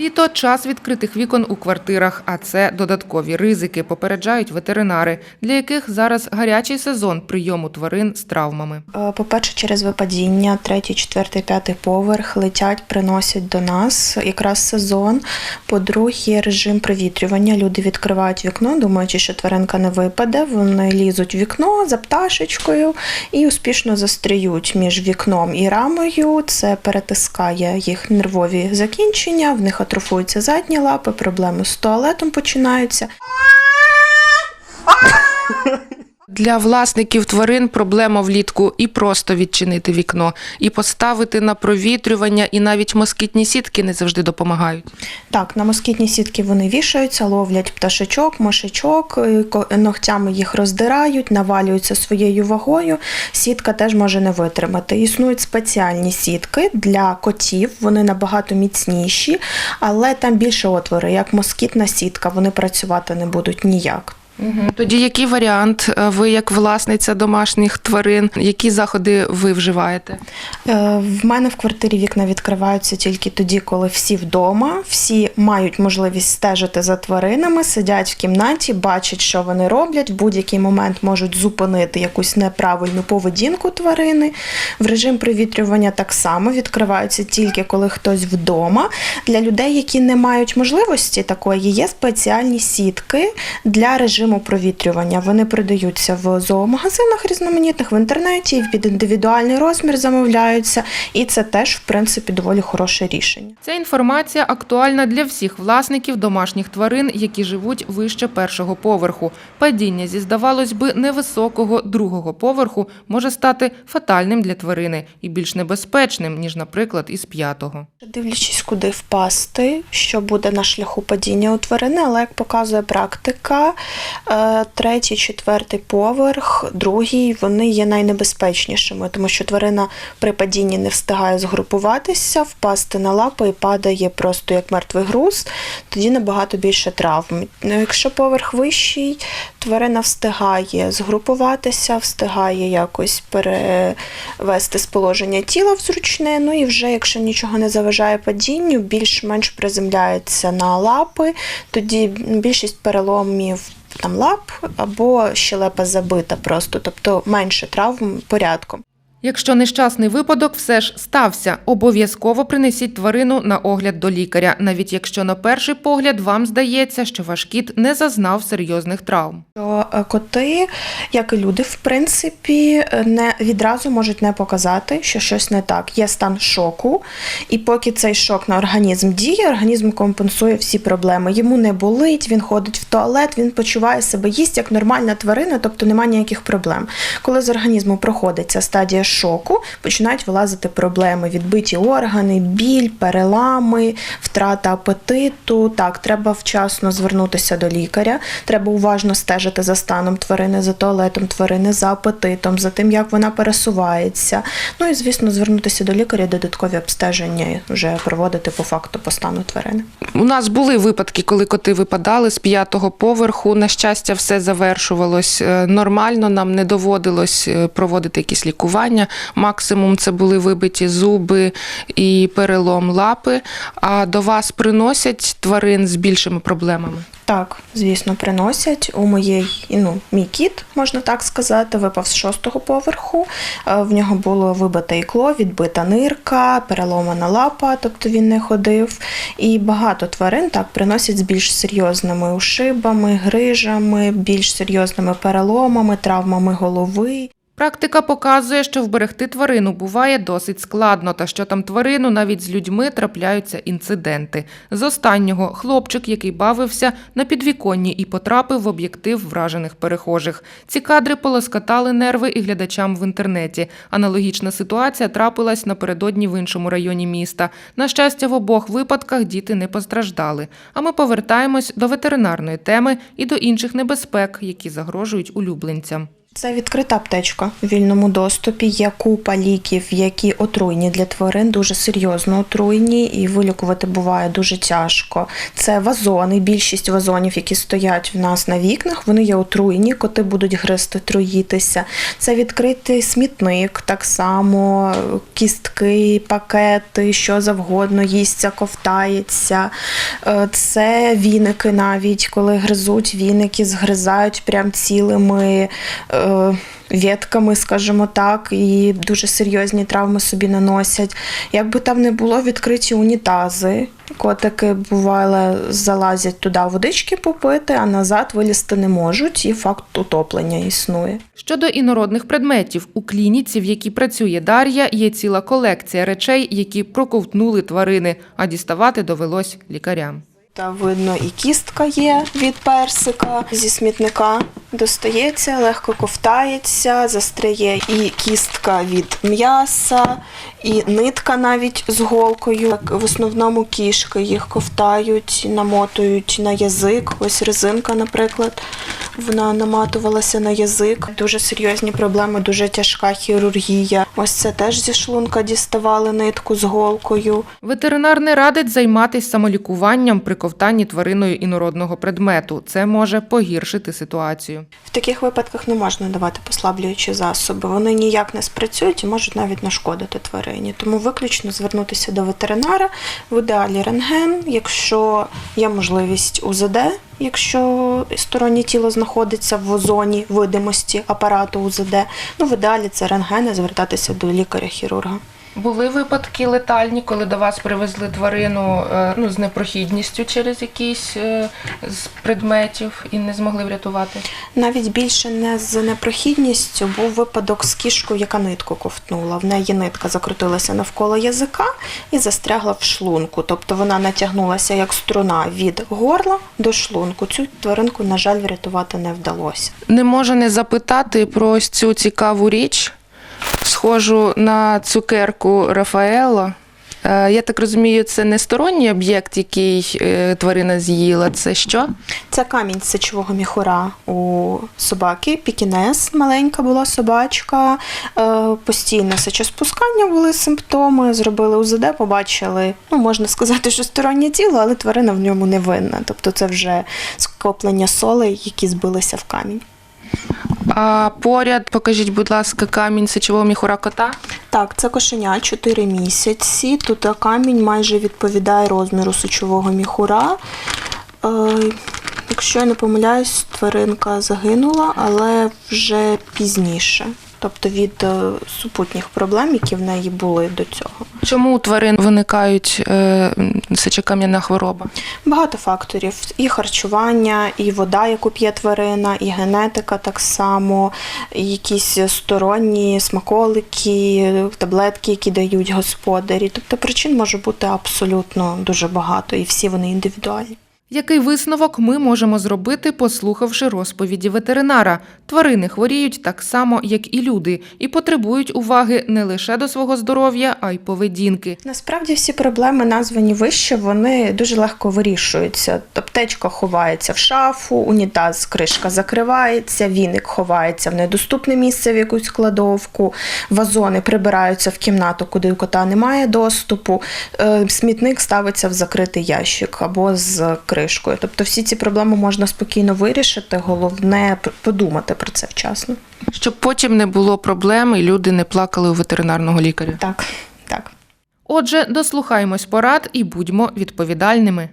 Літо час відкритих вікон у квартирах, а це додаткові ризики, попереджають ветеринари, для яких зараз гарячий сезон прийому тварин з травмами. Е, По-перше, через випадіння, третій, четвертий, п'ятий поверх летять, приносять до нас якраз сезон. По-друге, режим провітрювання. Люди відкривають вікно, думаючи, що тваринка не випаде. Вони лізуть в вікно за пташечкою і успішно застріють між вікном і рамою. Це перетискає їх нервові закінчення, в них атрофуються задні лапи, проблеми з туалетом починаються. Для власників тварин проблема влітку і просто відчинити вікно, і поставити на провітрювання, і навіть москітні сітки не завжди допомагають. Так, на москітні сітки вони вішаються, ловлять пташечок, мишечок, е, ногтями їх роздирають, навалюються своєю вагою. Сітка теж може не витримати. Існують спеціальні сітки для котів, вони набагато міцніші, але там більше отвори, як москітна сітка, вони працювати не будуть ніяк. Тоді який варіант е, ви, як власниця домашніх тварин, які заходи ви вживаєте? Е, В мене в квартирі вікна відкриваються тільки тоді, коли всі вдома, всі мають можливість стежити за тваринами, сидять в кімнаті, бачать, що вони роблять. В будь-який момент можуть зупинити якусь неправильну поведінку тварини. В режим провітрювання так само відкриваються тільки коли хтось вдома. Для людей, які не мають можливості такої, є спеціальні сітки для режиму провітрювання. Вони продаються в зоомагазинах різноманітних, в інтернеті, під індивідуальний розмір замовляються, і це теж, в принципі, доволі хороше рішення. Ця інформація актуальна для всіх власників домашніх тварин, які живуть вище першого поверху. Падіння зі здавалось би невисокого другого поверху може стати фатальним для тварини і більш небезпечним ніж, наприклад, із п'ятого. Дивлячись, куди впасти, що буде на шляху падіння у тварини, але як показує практика, третій, четвертий поверх, другий, вони є найнебезпечнішими, тому що тварина при падінні не встигає згрупуватися, впасти на лапи і падає просто як мертвий груз, тоді набагато більше травм. Ну, Якщо поверх вищий, тварина встигає згрупуватися, встигає якось перевести з положення тіла в зручне. Ну і вже, якщо нічого не заважає падінню, більш-менш приземляється на лапи. Тоді більшість переломів там лап або щелепа забита просто, тобто менше травм порядком. Якщо нещасний випадок все ж стався, обов'язково принесіть тварину на огляд до лікаря, навіть якщо на перший погляд вам здається, що ваш кіт не зазнав серйозних травм. Е, коти, як і люди, в принципі, е, не відразу можуть не показати, що щось не так. Є стан шоку, і поки цей шок на організм діє, організм компенсує всі проблеми. Йому не болить, він ходить в туалет, він почуває себе їсть як нормальна тварина, тобто немає ніяких проблем. Коли з організму проходить ця стадія шоку, починають вилазити проблеми: відбиті органи, біль, перелами, втрата апетиту. Так, треба вчасно звернутися до лікаря. Треба уважно стежити за станом тварини, за туалетом тварини, за апетитом, за тим, як вона пересувається. Ну і звісно, звернутися до лікаря, додаткові обстеження вже проводити по факту по стану тварини. У нас були випадки, коли коти випадали з п'ятого поверху. На щастя, все завершувалось е, нормально. Нам не доводилось е, проводити якісь лікування. Максимум це були вибиті зуби і перелом лапи. А до вас приносять тварин з більшими проблемами. Так, звісно, приносять. У моєї, ну, мій кіт, можна так сказати, випав з шостого поверху. Е, В нього було вибите ікло, відбита нирка, переломана лапа, тобто він не ходив. І багато тварин так приносять з більш серйозними ушибами, грижами, більш серйозними переломами, травмами голови. Практика показує, що вберегти тварину буває досить складно, та що там тварину навіть з людьми трапляються інциденти. З останнього хлопчик, який бавився на підвіконні і потрапив в об'єктив вражених перехожих. Ці кадри полоскатали нерви і глядачам в інтернеті. Аналогічна ситуація трапилась напередодні в іншому районі міста. На щастя, в обох випадках діти не постраждали. А ми повертаємось до ветеринарної теми і до інших небезпек, які загрожують улюбленцям. Це відкрита аптечка в вільному доступі. Є купа ліків, які отруйні для тварин, дуже серйозно отруйні, і вилікувати буває дуже тяжко. Це вазони. Bільшість вазонів, які стоять в нас на вікнах, вони є отруйні, коти будуть гризти, труїтися. Це відкритий смітник, так само кістки, пакети, що завгодно, їсться, ковтається. Е, Це віники навіть, коли гризуть віники, згризають прям цілими. Е, Ветками, скажімо так, і дуже серйозні травми собі наносять. Як би там не було, відкриті унітази. Котики бувало залазять туди водички попити, а назад вилізти не можуть, і факт утоплення існує. Щодо інородних предметів, у клініці, в якій працює Дар'я, є ціла колекція речей, які проковтнули тварини, а діставати довелось лікарям. Та видно, і кістка є від персика зі смітника. Достається, легко ковтається, застряє і кістка від м'яса, і нитка навіть з голкою. В основному кішки їх ковтають, намотують на язик. Ось резинка, наприклад, вона наматувалася на язик. Дуже серйозні проблеми, дуже тяжка хірургія. Ось це теж зі шлунка діставали нитку з голкою. Ветеринар не радить займатися самолікуванням при ковтанні твариною інородного предмету. Це може погіршити ситуацію. В таких випадках не можна давати послаблюючі засоби. Вони ніяк не спрацюють і можуть навіть нашкодити тварині. Тому виключно звернутися до ветеринара, в ідеалі рентген, якщо є можливість УЗД, якщо стороннє тіло знаходиться в зоні видимості апарату УЗД. Ну, в ідеалі це рентген і звертатися до лікаря-хірурга. Були випадки летальні, коли до вас привезли тварину е, ну, з непрохідністю через якийсь е, з предметів і не змогли врятувати. Навіть більше не з непрохідністю був випадок з кішкою, яка нитку ковтнула. В неї нитка закрутилася навколо язика і застрягла в шлунку. Тобто вона натягнулася як струна від горла до шлунку. Цю тваринку, на жаль, врятувати не вдалося. Не можу не запитати про ось цю цікаву річ, схожу на цукерку Рафаело. Е, Я так розумію, це не сторонній об'єкт, який е, тварина з'їла. Це що? Це камінь сечового міхура у собаки. Пікінес маленька була собачка. Е, Постійне сечоспускання були симптоми. Зробили УЗД, побачили, ну можна сказати, що стороннє тіло, але тварина в ньому не винна. Тобто це вже скоплення солей, які збилися в камінь. А поряд, покажіть, будь ласка, камінь сечового міхура кота. Так, це кошеня 4 місяці. Тут камінь майже відповідає розміру сучового міхура. Е, якщо я не помиляюсь, тваринка загинула, але вже пізніше. Тобто від е, супутніх проблем, які в неї були до цього. Чому у тварин виникають е, сечокам'яна хвороба? Багато факторів: і харчування, і вода, яку п'є тварина, і генетика так само, і якісь сторонні смаколики, таблетки, які дають господарі. Тобто причин може бути абсолютно дуже багато, і всі вони індивідуальні. Який висновок ми можемо зробити, послухавши розповіді ветеринара? Тварини хворіють так само, як і люди, і потребують уваги не лише до свого здоров'я, а й поведінки. Насправді всі проблеми, названі вище, вони дуже легко вирішуються. Аптечка ховається в шафу, унітаз, кришка закривається, віник ховається в недоступне місце в якусь кладовку, вазони прибираються в кімнату, куди кота немає доступу, е, смітник ставиться в закритий ящик або з кришкою. Тобто всі ці проблеми можна спокійно вирішити. Головне подумати про це вчасно. Щоб потім не було проблем і люди не плакали у ветеринарного лікаря. Так, так. Отже, дослухаємось порад і будьмо відповідальними.